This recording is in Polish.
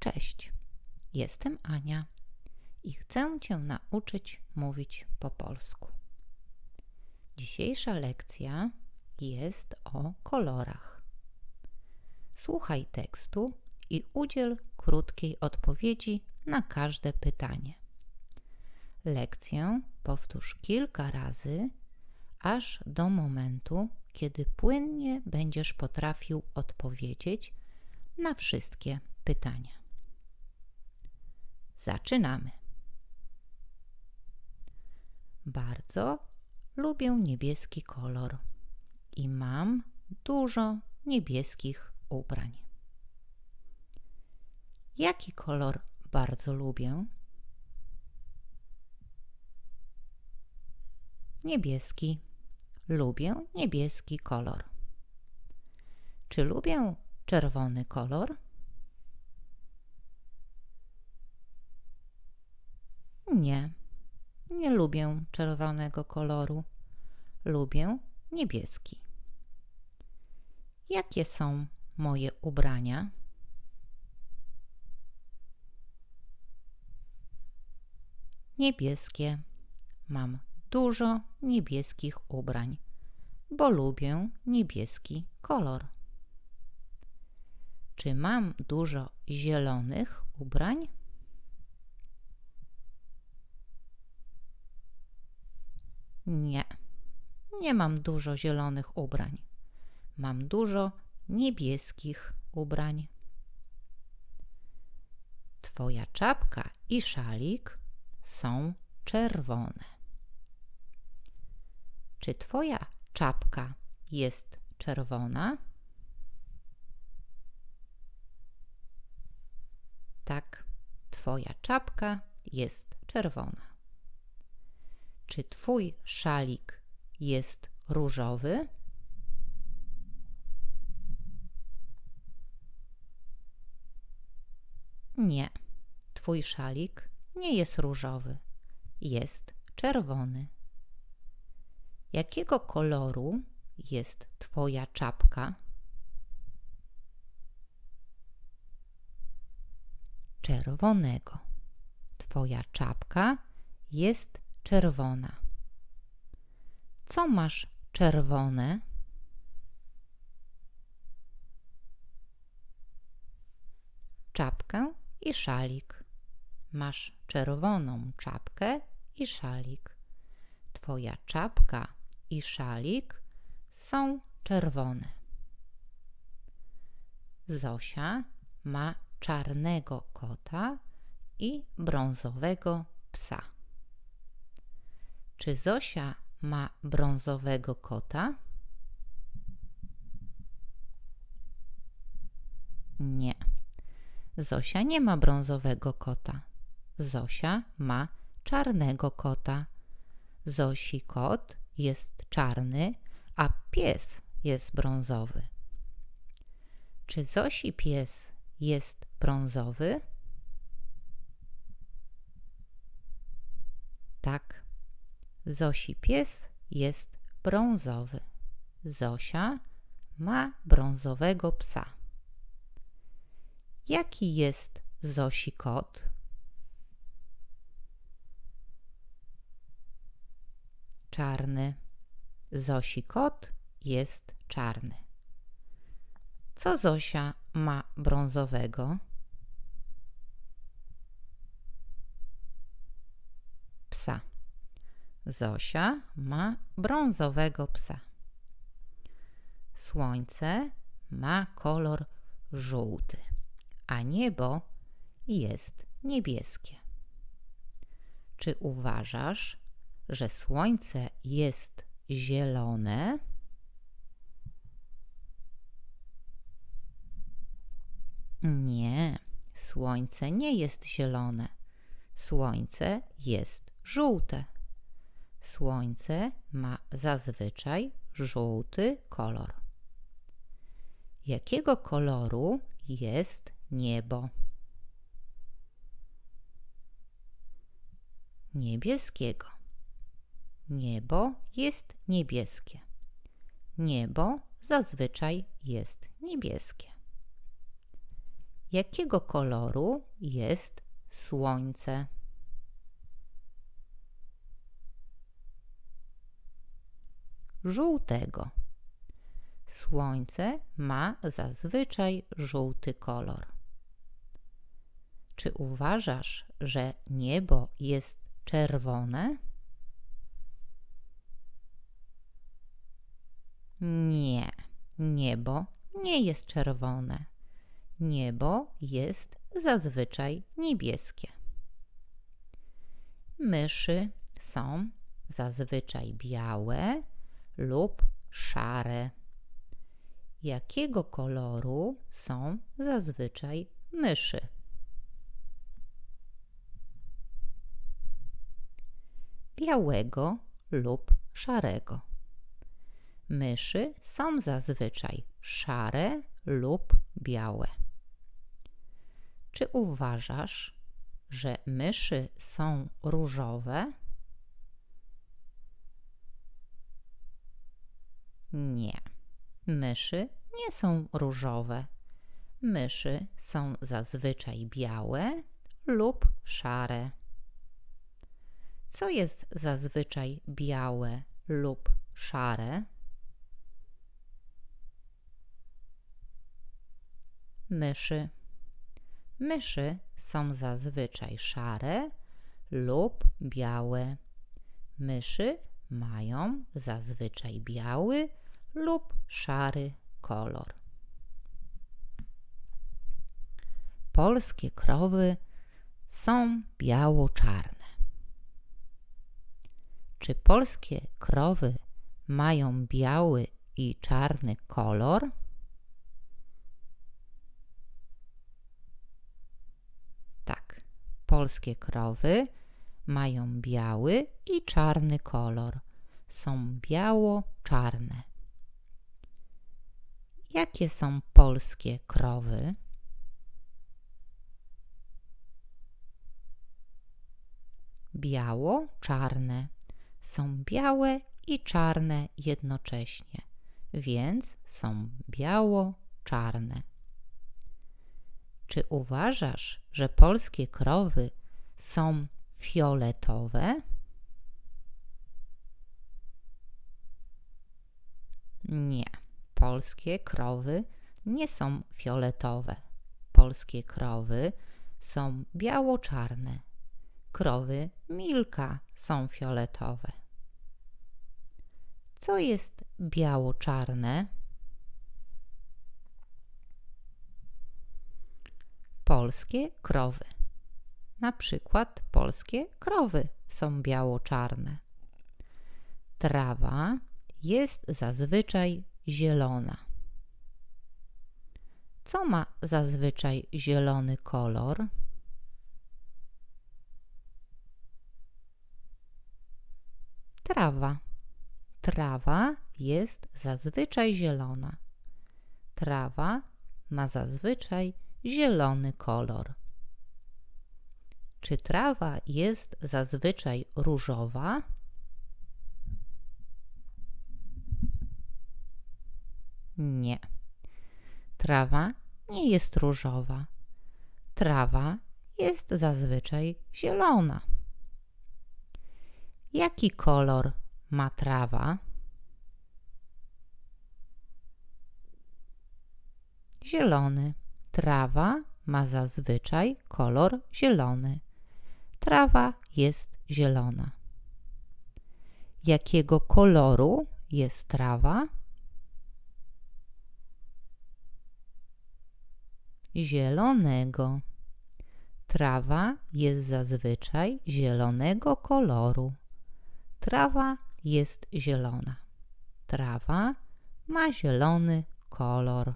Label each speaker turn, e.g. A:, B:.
A: Cześć, jestem Ania i chcę Cię nauczyć mówić po polsku. Dzisiejsza lekcja jest o kolorach. Słuchaj tekstu i udziel krótkiej odpowiedzi na każde pytanie. Lekcję powtórz kilka razy, aż do momentu, kiedy płynnie będziesz potrafił odpowiedzieć na wszystkie pytania. Zaczynamy. Bardzo lubię niebieski kolor i mam dużo niebieskich ubrań. Jaki kolor bardzo lubię? Niebieski. Lubię niebieski kolor. Czy lubię czerwony kolor? Nie, nie lubię czerwonego koloru. Lubię niebieski. Jakie są moje ubrania? Niebieskie. Mam dużo niebieskich ubrań, bo lubię niebieski kolor. Czy mam dużo zielonych ubrań? Nie, nie mam dużo zielonych ubrań. Mam dużo niebieskich ubrań. Twoja czapka i szalik są czerwone. Czy Twoja czapka jest czerwona? Tak, Twoja czapka jest czerwona. Czy Twój szalik jest różowy? Nie, Twój szalik nie jest różowy, jest czerwony. Jakiego koloru jest Twoja czapka? Czerwonego. Twoja czapka jest czerwona. Co masz czerwone? Czapkę i szalik. Masz czerwoną czapkę i szalik. Twoja czapka i szalik są czerwone. Zosia ma czarnego kota i brązowego psa. Czy Zosia ma brązowego kota? Nie. Zosia nie ma brązowego kota. Zosia ma czarnego kota. Zosi kot jest czarny, a pies jest brązowy. Czy Zosi pies jest brązowy? Tak. Zosi pies jest brązowy. Zosia ma brązowego psa. Jaki jest Zosi kot? Czarny. Zosi kot jest czarny. Co Zosia ma brązowego? Psa. Zosia ma brązowego psa. Słońce ma kolor żółty, a niebo jest niebieskie. Czy uważasz, że słońce jest zielone? Nie, słońce nie jest zielone. Słońce jest żółte. Słońce ma zazwyczaj żółty kolor. Jakiego koloru jest niebo? Niebieskiego. Niebo jest niebieskie. Niebo zazwyczaj jest niebieskie. Jakiego koloru jest słońce? Żółtego. Słońce ma zazwyczaj żółty kolor. Czy uważasz, że niebo jest czerwone? Nie, niebo nie jest czerwone. Niebo jest zazwyczaj niebieskie. Myszy są zazwyczaj białe lub szare. Jakiego koloru są zazwyczaj myszy? Białego lub szarego. Myszy są zazwyczaj szare lub białe. Czy uważasz, że myszy są różowe? Nie. Myszy nie są różowe. Myszy są zazwyczaj białe lub szare. Co jest zazwyczaj białe lub szare? Myszy. Myszy są zazwyczaj szare lub białe. Myszy mają zazwyczaj biały lub szary kolor. Polskie krowy są biało-czarne. Czy polskie krowy mają biały i czarny kolor? Tak, polskie krowy mają biały i czarny kolor. Są biało-czarne. Jakie są polskie krowy? Biało-czarne. Są białe i czarne jednocześnie, więc są biało-czarne. Czy uważasz, że polskie krowy są fioletowe? Nie, polskie krowy nie są fioletowe. Polskie krowy są biało-czarne. Krowy Milka są fioletowe. Co jest biało-czarne? Polskie krowy. Na przykład polskie krowy są biało-czarne. Trawa jest zazwyczaj zielona. Co ma zazwyczaj zielony kolor? Trawa. Trawa jest zazwyczaj zielona. Trawa ma zazwyczaj zielony kolor. Czy trawa jest zazwyczaj różowa? Nie. Trawa nie jest różowa. Trawa jest zazwyczaj zielona. Jaki kolor ma trawa? Zielony. Trawa ma zazwyczaj kolor zielony. Trawa jest zielona. Jakiego koloru jest trawa? Zielonego. Trawa jest zazwyczaj zielonego koloru. Trawa jest zielona. Trawa ma zielony kolor.